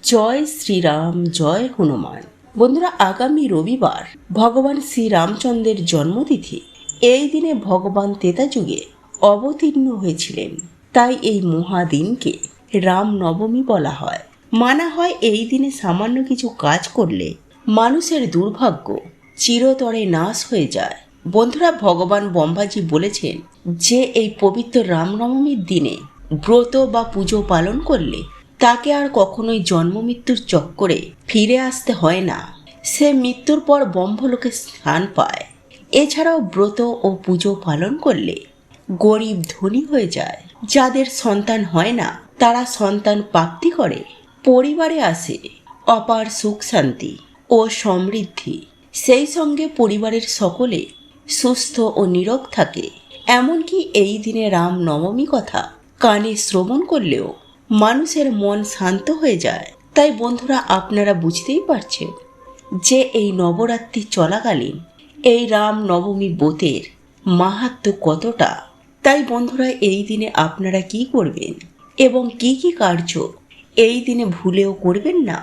জয় শ্রীরাম, জয় হনুমান। বন্ধুরা, আগামী রবিবার ভগবান শ্রীরামচন্দ্রের জন্মতিথি। এই দিনে ভগবান তেতা যুগে অবতীর্ণ হয়েছিলেন। তাই এই মহাদিনকে রাম নবমী বলা হয়। মানা হয় এই দিনে সামান্য কিছু কাজ করলে মানুষের দুর্ভাগ্য চিরতরে নাশ হয়ে যায়। বন্ধুরা, ভগবান বম্বাজি বলেছেন যে, এই পবিত্র রামনবমীর দিনে ব্রত বা পুজো পালন করলে তাকে আর কখনোই জন্ম মৃত্যুর চক্করে ফিরে আসতে হয় না। সে মৃত্যুর পর ব্রহ্মলোকে স্থান পায়। এছাড়াও ব্রত ও পুজো পালন করলে গরিব ধনী হয়ে যায়। যাদের সন্তান হয় না, তারা সন্তান প্রাপ্তি করে, পরিবারে আসে, অপার সুখ শান্তি ও সমৃদ্ধি। সেই সঙ্গে পরিবারের সকলে সুস্থ ও নীরব থাকে। এমনকি এই দিনে রাম নবমী কথা কানে শ্রবণ করলেও মানুষের মন শান্ত হয়ে যায়। তাই বন্ধুরা, আপনারা বুঝতেই পারছেন যে এই নবরাত্রি চলাকালীন এই রাম নবমী ব্রতের মাহাত্ম কতটা। তাই বন্ধুরা, এই দিনে আপনারা কি করবেন এবং কি কি কার্য এই দিনে ভুলেও করবেন না।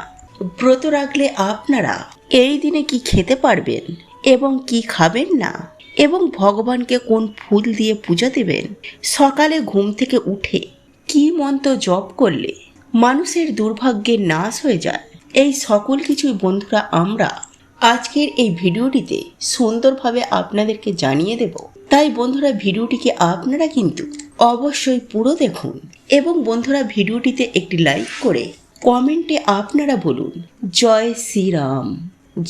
ব্রত রাখলে আপনারা এই দিনে কি খেতে পারবেন এবং কি খাবেন না এবং ভগবানকে কোন ফুল দিয়ে পূজা দেবেন? সকালে ঘুম থেকে উঠে কি মন্ত্র জপ করলে মানুষের দুর্ভাগ্যের নাশ হয়ে যায়। এই সকল কিছুই বন্ধুরা, আমরা আজকের এই ভিডিওটিতে সুন্দরভাবে আপনাদেরকে জানিয়ে দেব। তাই বন্ধুরা, ভিডিওটিকে আপনারা কিন্তু অবশ্যই পুরো দেখুন এবং বন্ধুরা, ভিডিওটিতে একটি লাইক করে কমেন্টে আপনারা বলুন, জয় শ্রীরাম,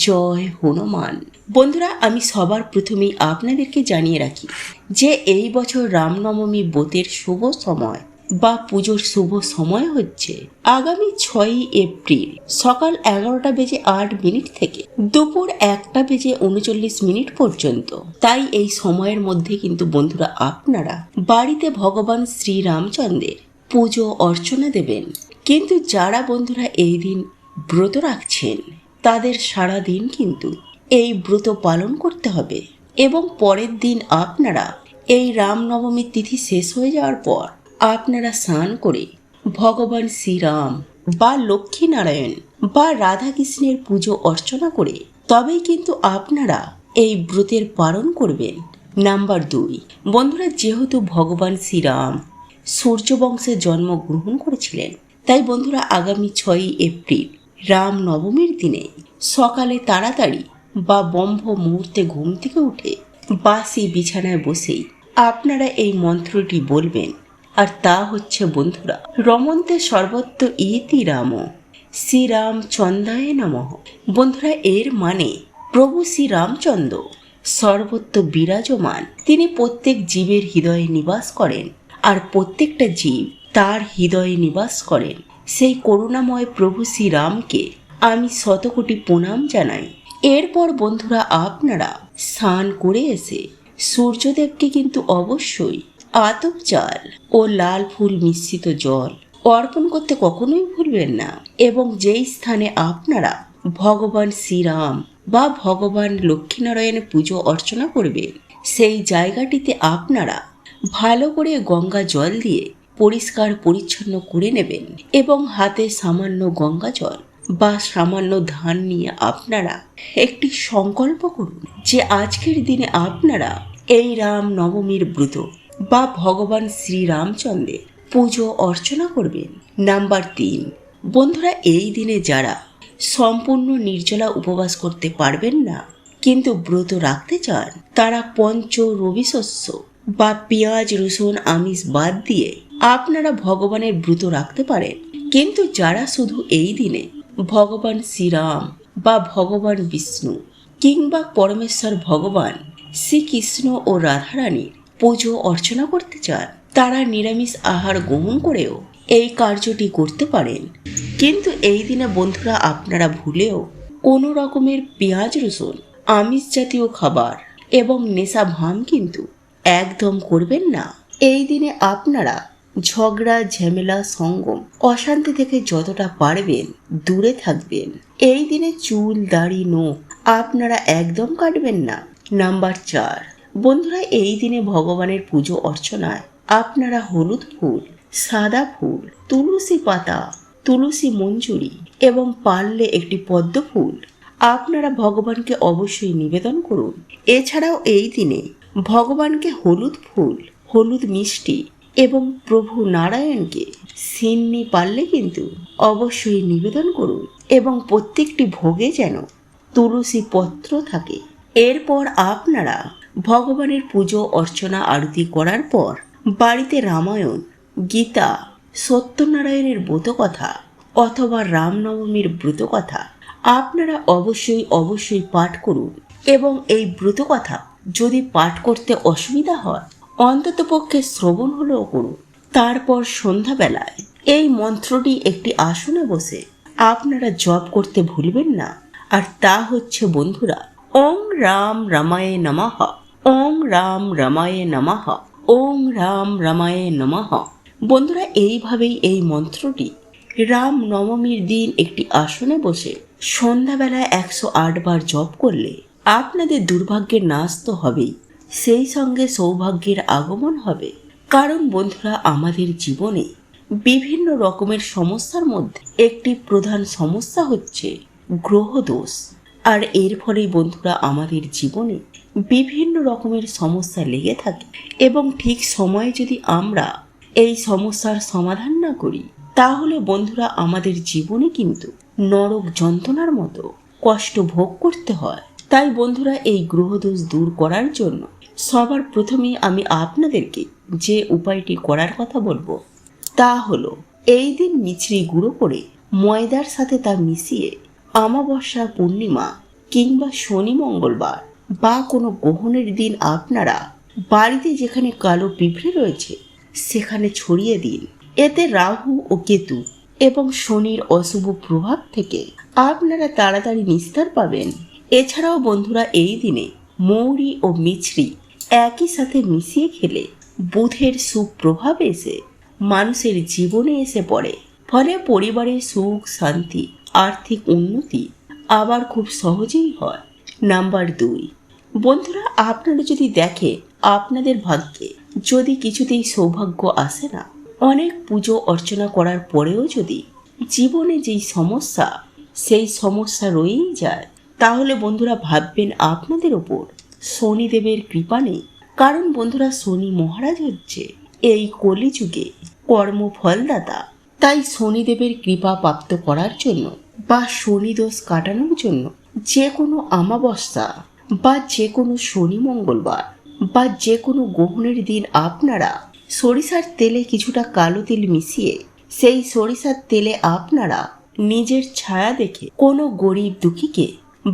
জয় হনুমান। বন্ধুরা, আমি সবার প্রথমেই আপনাদেরকে জানিয়ে রাখি যে এই বছর রামনবমী ব্রতের শুভ সময় বা পুজোর শুভ সময় হচ্ছে আগামী ছয়ই এপ্রিল সকাল এগারোটা বেজে আট মিনিট থেকে দুপুর একটা বেজে উনচল্লিশ মিনিট পর্যন্ত। তাই এই সময়ের মধ্যে কিন্তু বন্ধুরা আপনারা বাড়িতে ভগবান শ্রীরামচন্দ্রের পুজো অর্চনা দেবেন। কিন্তু যারা বন্ধুরা এই দিন ব্রত রাখছেন, তাদের সারা দিন কিন্তু এই ব্রত পালন করতে হবে। এবং পরের দিন আপনারা এই রামনবমীর তিথি শেষ হয়ে যাওয়ার পর আপনারা স্নান করে ভগবান শ্রীরাম বা লক্ষ্মী নারায়ণ বা রাধাকৃষ্ণের পুজো অর্চনা করে তবেই কিন্তু আপনারা এই ব্রতের পালন করবেন। নাম্বার দুই, বন্ধুরা, যেহেতু ভগবান শ্রীরাম সূর্যবংশে জন্মগ্রহণ করেছিলেন, তাই বন্ধুরা, আগামী ছয়ই এপ্রিল রাম নবমীর দিনে সকালে তাড়াতাড়ি বা বম্ভ মুহূর্তে ঘুম থেকে উঠে বাসি বিছানায় বসেই আপনারা এই মন্ত্রটি বলবেন। আর তা হচ্ছে বন্ধুরা, রমন্তে সর্বত্র ইতি রাম, শ্রীরাম চন্দায় নমঃ। বন্ধুরা, এর মানে প্রভু শ্রীরামচন্দ্র সর্বত্র বিরাজমান। তিনি প্রত্যেক জীবের হৃদয়ে নিবাস করেন আর প্রত্যেকটা জীব তার হৃদয়ে নিবাস করেন। সেই করুণাময় প্রভু শ্রীরামকে আমি শতকোটি প্রণাম জানাই। এরপর বন্ধুরা, আপনারা স্নান করে এসে সূর্যদেবকে কিন্তু অবশ্যই আতপ চাল ও লাল ফুল মিশ্রিত জল অর্পণ করতে কখনোই ভুলবেন না এবং যেই স্থানে আপনারা ভগবান শ্রীরাম বা ভগবান লক্ষ্মীনারায়ণের পুজো অর্চনা করবেন, সেই জায়গাটিতে আপনারা ভালো করে গঙ্গা জল দিয়ে পরিষ্কার পরিচ্ছন্ন করে নেবেন এবং হাতে সামান্য গঙ্গা জল বা সামান্য ধান নিয়ে আপনারা একটি সংকল্প করুন যে আজকের দিনে আপনারা এই রাম নবমীর ব্রত বা ভগবান শ্রীরামচন্দ্রের পুজো অর্চনা করবেন। নাম্বার তিন, বন্ধুরা এই দিনে যারা সম্পূর্ণ নির্জলা উপবাস করতে পারবেন না, কিন্তু ব্রত রাখতে চান, তারা পঞ্চ রবি শস্য বা পেঁয়াজ, রসুন, আমিষ বাদ দিয়ে আপনারা ভগবানের ব্রত রাখতে পারেন। কিন্তু যারা শুধু এই দিনে ভগবান শ্রীরাম বা ভগবান বিষ্ণু কিংবা পরমেশ্বর ভগবান শ্রীকৃষ্ণ ও রাধারানীর পুজো অর্চনা করতে চান, তারা নিরামিষ আহার গ্রহণ করেও এই কার্যটি করতে পারেন। কিন্তু এই দিনে বন্ধুরা আপনারা ভুলেও কোনো রকমের পেঁয়াজ রসুন, আমিষ জাতীয় খাবার এবং নেশা ভাম কিন্তু একদম করবেন না। এই দিনে আপনারা ঝগড়া, ঝামেলা, সঙ্গম, অশান্তি থেকে যতটা পারবেন দূরে থাকবেন। এই দিনে চুল, দাড়ি, নখ আপনারা একদম কাটবেন না। নাম্বার চার বন্ধুরা, এই দিনে ভগবানের পুজো অর্চনায় আপনারা হলুদ ফুল, সাদা ফুল, তুলসী পাতা, তুলসী মঞ্জুরি এবং পারলে একটি পদ্ম ফুল আপনারা ভগবানকে অবশ্যই নিবেদন করুন। এছাড়াও এই দিনে ভগবানকে হলুদ ফুল, হলুদ মিষ্টি এবং প্রভু নারায়ণকে সিন্নি পারলে কিন্তু অবশ্যই নিবেদন করুন এবং প্রত্যেকটি ভোগে যেন তুলসী পত্র থাকে। এরপর আপনারা ভগবানের পুজো, অর্চনা, আরতি করার পর বাড়িতে রামায়ণ, গীতা, সত্যনারায়ণের ব্রতকথা অথবা রামনবমীর ব্রতকথা আপনারা অবশ্যই অবশ্যই পাঠ করুন এবং এই ব্রতকথা যদি পাঠ করতে অসুবিধা হয়, অন্ততপক্ষে শ্রবণ হলেও করুন। তারপর সন্ধ্যাবেলায় এই মন্ত্রটি একটি আসনে বসে আপনারা জপ করতে ভুলবেন না। আর তা হচ্ছে, বন্ধুরা ওং রাম রামায়ে নমঃ। ওং রাম রামায়ে নমঃ। ওং রাম রামায়ে নমঃ। বন্ধুরা, এইভাবেই এই মন্ত্রটি রাম নবমীর দিন একটি আসনে বসে সন্ধ্যাবেলায় একশো বার জপ করলে আপনাদের দুর্ভাগ্যের নাশ তো হবেই। সেই সঙ্গে সৌভাগ্যের আগমন হবে। কারণ বন্ধুরা, আমাদের জীবনে বিভিন্ন রকমের সমস্যার মধ্যে একটি প্রধান সমস্যা হচ্ছে গ্রহদোষ। আর এর ফলে বন্ধুরা আমাদের জীবনে বিভিন্ন রকমের সমস্যা লেগে থাকে। এবং ঠিক সময়ে যদি আমরা এই সমস্যার সমাধান না করি, তাহলে বন্ধুরা আমাদের জীবনে কিন্তু নরক যন্ত্রণার মতো কষ্ট ভোগ করতে হয়। তাই বন্ধুরা এই গ্রহদোষ দূর করার জন্য সবার প্রথমেই আমি আপনাদেরকে যে উপায়টি করার কথা বলব, তা হলো, এই দিন মিছরি গুঁড়ো করে ময়দার সাথে তা মিশিয়ে অমাবস্যা, পূর্ণিমা কিংবা শনি মঙ্গলবার বা কোনো গ্রহণের দিন আপনারা বাড়িতে যেখানে কালো পিঁপড়ে রয়েছে, সেখানে ছড়িয়ে দিন। এতে রাহু ও কেতু এবং শনির অশুভ প্রভাব থেকে আপনারা তাড়াতাড়ি নিস্তার পাবেন। এছাড়াও বন্ধুরা, এই দিনে মৌরি ও মিছরি একই সাথে মিশিয়ে খেলে বুধের সুপ্রভাব এসে মানুষের জীবনে এসে পড়ে। ফলে পরিবারের সুখ, শান্তি আর্থিক উন্নতি আবার খুব সহজেই হয়। নাম্বার দুই, বন্ধুরা আপনারা যদি দেখে আপনাদের ভাগ্যে যদি কিছুতেই সৌভাগ্য আসে না, অনেক পুজো অর্চনা করার পরেও যদি জীবনে যেই সমস্যা, সেই সমস্যা রয়েই যায়, তাহলে বন্ধুরা ভাববেন আপনাদের ওপর শনিদেবের কৃপা নেই। কারণ বন্ধুরা শনি মহারাজ হচ্ছে এই কলিযুগে কর্মফলদাতা। তাই শনিদেবের কৃপা প্রাপ্ত করার জন্য বা শনি দোষ কাটানোর জন্য যে কোনো আমাবস্যা বা যে কোনো শনি মঙ্গলবার বা যে কোনো গ্রহণের দিন আপনারা সরিষার তেলে কিছুটা কালো তেল মিশিয়ে সেই সরিষার তেলে আপনারা নিজের ছায়া দেখে কোনো গরিব দুঃখীকে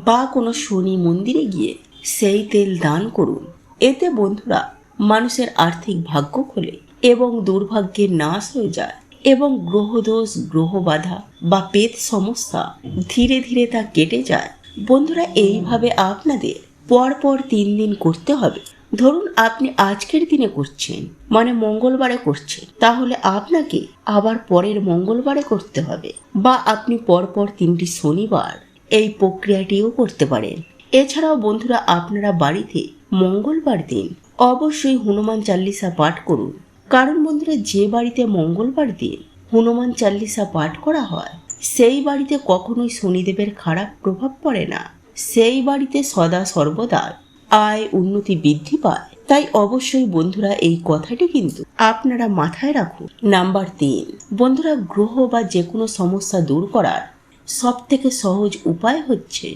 বা কোনো শনি মন্দিরে গিয়ে সেই তেল দান করুন। এতে বন্ধুরা মানুষের আর্থিক ভাগ্য খোলে এবং দুর্ভাগ্যের নাশ হয়ে যায়। এবং গ্রহদোষ, গ্রহবাধা বা পেট সমস্যা ধীরে ধীরে তা কেটে যায়। বন্ধুরা, এইভাবে আপনাদের পরপর তিন দিন করতে হবে। ধরুন, আপনি আজকের দিনে করছেন মানে মঙ্গলবারে করছেন, তাহলে আপনাকে আবার পরের মঙ্গলবারে করতে হবে। বা আপনি পরপর তিনটি শনিবার এই প্রক্রিয়াটিও করতে পারেন। এছাড়াও বন্ধুরা, আপনারা বাড়িতে মঙ্গলবার দিন অবশ্যই হনুমান চাল্লিশা পাঠ করুন। কারণ বন্ধুরা, যে বাড়িতে মঙ্গলবার দিন হনুমান চাল্লিশা পাঠ করা হয়, সেই বাড়িতে কখনোই শনিদেবের খারাপ প্রভাব পড়ে না। সেই বাড়িতে সদা সর্বদা আয় উন্নতি বৃদ্ধি পায়। তাই অবশ্যই বন্ধুরা, এই কথাটি কিন্তু আপনারা মাথায় রাখুন। নাম্বার তিন, বন্ধুরা, গ্রহ বা যে কোনো সমস্যা দূর করার সব থেকে সহজ উপায় হচ্ছে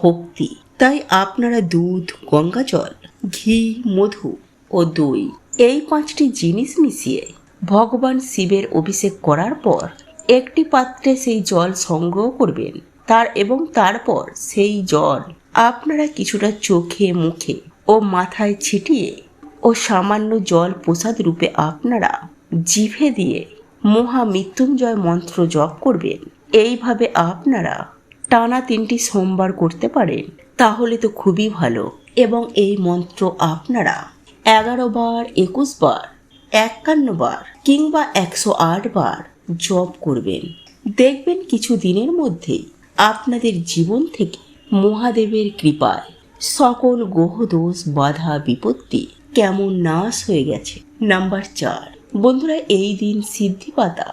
ভক্তি। তাই আপনারা দুধ গঙ্গা জল ঘি, মধু ও দই এই পাঁচটি জিনিস মিশিয়ে ভগবান শিবের অভিষেক করার পর একটি পাত্রে সেই জল সংগ্রহ করবেন। তার এবং তারপর সেই জল আপনারা কিছুটা চোখে, মুখে ও মাথায় ছিটিয়ে ও সামান্য জল প্রসাদ রূপে আপনারা জিভে দিয়ে মহা মৃত্যুঞ্জয় মন্ত্র জপ করবেন। এইভাবে আপনারা টানা তিনটি সোমবার করতে পারেন, তাহলে তো খুবই ভালো। এবং এই মন্ত্র আপনারা এগারো বার, একুশ বার, একান্ন বার কিংবা একশো আট বার জপ করবেন। দেখবেন কিছু দিনের মধ্যেই আপনাদের জীবন থেকে মহাদেবের কৃপায় সকল গ্রহদোষ বাধা, বিপত্তি কেমন নাশ হয়ে গেছে। নাম্বার চার। বন্ধুরা, এই দিন সিদ্ধি পাতা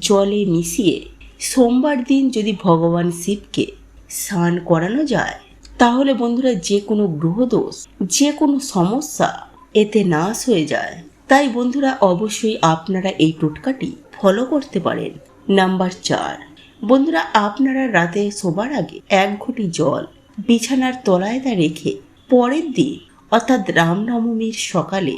জলে মিশিয়ে সোমবার দিন যদি ভগবান শিবকে স্নান করানো যায়, তাহলে বন্ধুরা, যে কোনো গ্রহদোষ যে কোনো সমস্যা এতে নাশ হয়ে যায়। তাই বন্ধুরা অবশ্যই আপনারা এই টোটকাটি ফলো করতে পারেন। নাম্বার চার। বন্ধুরা আপনারা রাতে শোবার আগে এক ঘটি জল বিছানার তলায় তা রেখে পরের দিন, অর্থাৎ রামনবমীর সকালে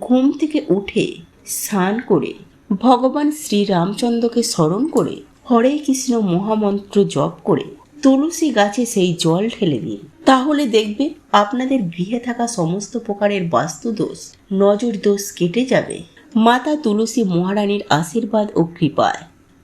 ঘুম থেকে উঠে স্নান করে ভগবান শ্রীরামচন্দ্রকে স্মরণ করে হরে কৃষ্ণ মহামন্ত্র জপ করে তুলসী গাছে সেই জল ঢেলে দিন। তাহলে দেখবেন আপনাদের গৃহে থাকা সমস্ত প্রকারের বাস্তুদোষ নজর দোষ কেটে যাবে। মাতা তুলসী মহারানীর আশীর্বাদ ও কৃপায়।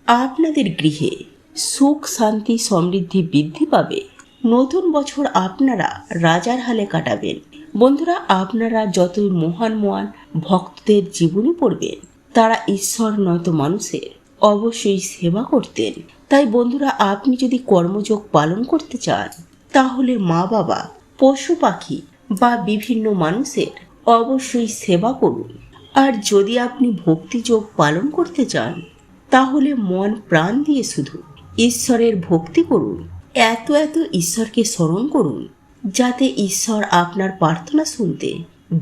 আপনাদের গৃহে সুখ, শান্তি, সমৃদ্ধি বৃদ্ধি পাবে। নতুন বছর আপনারা রাজার হালে কাটাবেন। বন্ধুরা, আপনারা যতই মহান মহান ভক্তদের জীবনী পড়বেন, তারা ঈশ্বর নয়তো মানুষের। অবশ্যই সেবা করতেন। তাই বন্ধুরা, আপনি যদি কর্মযোগ পালন করতে চান, তাহলে মা বাবা, পশু পাখি বা বিভিন্ন মানুষের অবশ্যই সেবা করুন। আর যদি আপনি ভক্তিযোগ পালন করতে চান, তাহলে মন প্রাণ দিয়ে শুধু ঈশ্বরের ভক্তি করুন। এত এত ঈশ্বরকে স্মরণ করুন, যাতে ঈশ্বর আপনার প্রার্থনা শুনতে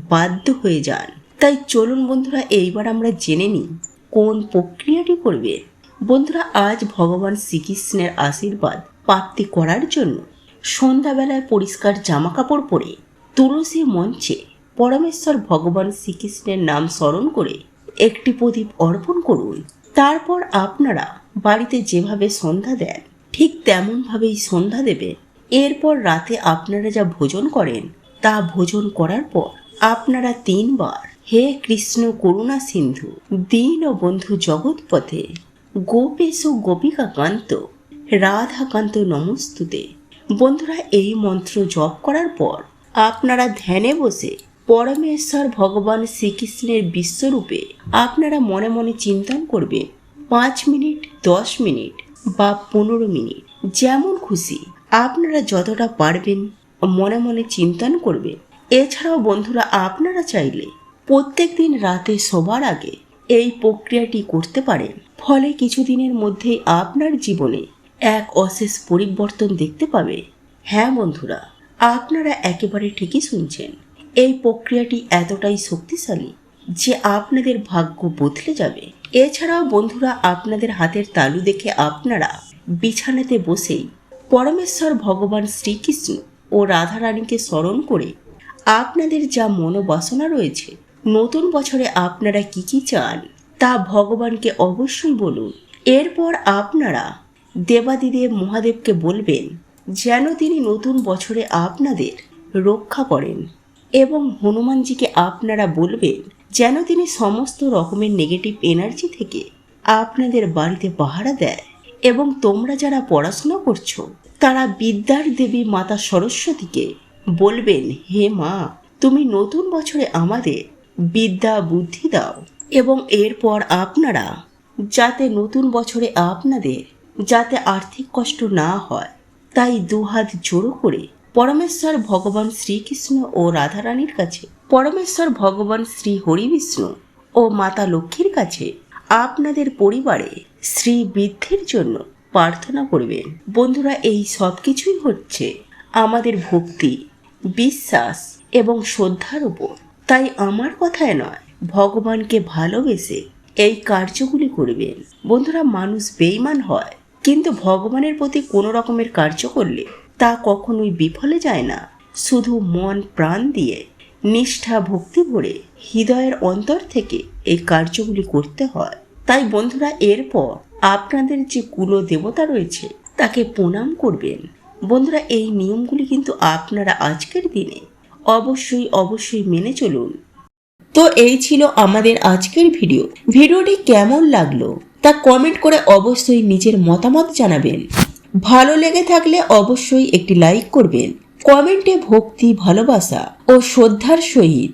বাধ্য হয়ে যান। তাই চলুন বন্ধুরা, এইবার আমরা জেনে নিই কোন প্রক্রিয়াটি করবে? বন্ধুরা, আজ ভগবান শ্রীকৃষ্ণের আশীর্বাদ প্রাপ্তি করার জন্য সন্ধ্যাবেলায় পরিষ্কার জামা কাপড় পরে তুলসী মঞ্চে পরমেশ্বর ভগবান শ্রীকৃষ্ণের নাম স্মরণ করে একটি প্রদীপ অর্পণ করুন। তারপর আপনারা বাড়িতে যেভাবে সন্ধ্যা দেন, ঠিক তেমনভাবেই সন্ধ্যা দেবে এরপর রাতে আপনারা যা ভোজন করেন, তা ভোজন করার পর আপনারা তিনবার হে কৃষ্ণ করুণা সিন্ধু, দীন বন্ধু জগৎপথে, গোপেশ গোপিকা কান্ত রাধাকান্ত নমস্তুতে। বন্ধুরা, এই মন্ত্র জপ করার পর আপনারা ধ্যানে বসে পরমেশ্বর ভগবান শ্রীকৃষ্ণের বিশ্বরূপে আপনারা মনে মনে চিন্তন করবেন, পাঁচ মিনিট, দশ মিনিট বা পনেরো মিনিট, যেমন খুশি আপনারা যতটা পারবেন মনে মনে চিন্তন করবেন। এছাড়াও বন্ধুরা, আপনারা চাইলে প্রত্যেক দিন রাতে শোবার আগে এই প্রক্রিয়াটি করতে পারেন ফলে কিছুদিনের মধ্যেই আপনার জীবনে এক অশেষ পরিবর্তন দেখতে পাবে। হ্যাঁ বন্ধুরা, আপনারা একেবারে ঠিকই শুনছেন। এই প্রক্রিয়াটি এতটাই শক্তিশালী যে আপনাদের ভাগ্য বদলে যাবে। এছাড়াও বন্ধুরা, আপনাদের হাতের তালু দেখে আপনারা বিছানাতে বসেই পরমেশ্বর ভগবান শ্রীকৃষ্ণ ও রাধারানীকে স্মরণ করে আপনাদের যা মনোবাসনা রয়েছে নতুন বছরে আপনারা কি কি চান তা ভগবানকে অবশ্যই বলুন। এরপর আপনারা দেবাদিদেব মহাদেবকে বলবেন, যেন তিনি নতুন বছরে আপনাদের রক্ষা করেন এবং হনুমানজিকে আপনারা বলবেন, যেন তিনি সমস্ত রকমের নেগেটিভ এনার্জি থেকে আপনাদের বাড়িতে পাহারা দেয় এবং তোমরা যারা পড়াশোনা করছ, তারা বিদ্যার দেবী মাতা সরস্বতীকে বলবেন, হে মা, তুমি নতুন বছরে আমাদের বিদ্যা বুদ্ধি দাও। এবং এরপর আপনারা, যাতে নতুন বছরে আপনাদের, যাতে আর্থিক কষ্ট না হয়, তাই দুহাত জোড়ো করে পরমেশ্বর ভগবান শ্রীকৃষ্ণ ও রাধারানীর কাছে, পরমেশ্বর ভগবান শ্রী হরিবিষ্ণু ও মাতা লক্ষ্মীর কাছে আপনাদের পরিবারে শ্রী বৃদ্ধির জন্য প্রার্থনা করবেন। বন্ধুরা, এই সব কিছুই হচ্ছে আমাদের ভক্তি, বিশ্বাস এবং শ্রদ্ধার উপর। তাই আমার কথায় নয়, ভগবানকে ভালোবেসে এই কার্যগুলি করবেন। বন্ধুরা, মানুষ বেইমান হয়, কিন্তু ভগবানের প্রতি কোনো রকমের কার্য করলে তা কখনোই বিফলে যায় না। শুধু মন প্রাণ দিয়ে নিষ্ঠা ভক্তি ভরে হৃদয়ের অন্তর থেকে এই কার্যগুলি করতে হয়। তাই বন্ধুরা, এরপর আপনাদের যে কুলো দেবতা রয়েছে, তাকে প্রণাম করবেন। বন্ধুরা, এই নিয়মগুলি কিন্তু আপনারা আজকের দিনে অবশ্যই অবশ্যই মেনে চলুন। তো এই ছিল আমাদের আজকের ভিডিও। ভিডিওটি কেমন লাগল তা কমেন্ট করে অবশ্যই নিজের মতামত জানাবেন। ভালো লেগে থাকলে অবশ্যই একটি লাইক করবেন। কমেন্টে ভক্তি, ভালোবাসা ও শ্রদ্ধার সহিত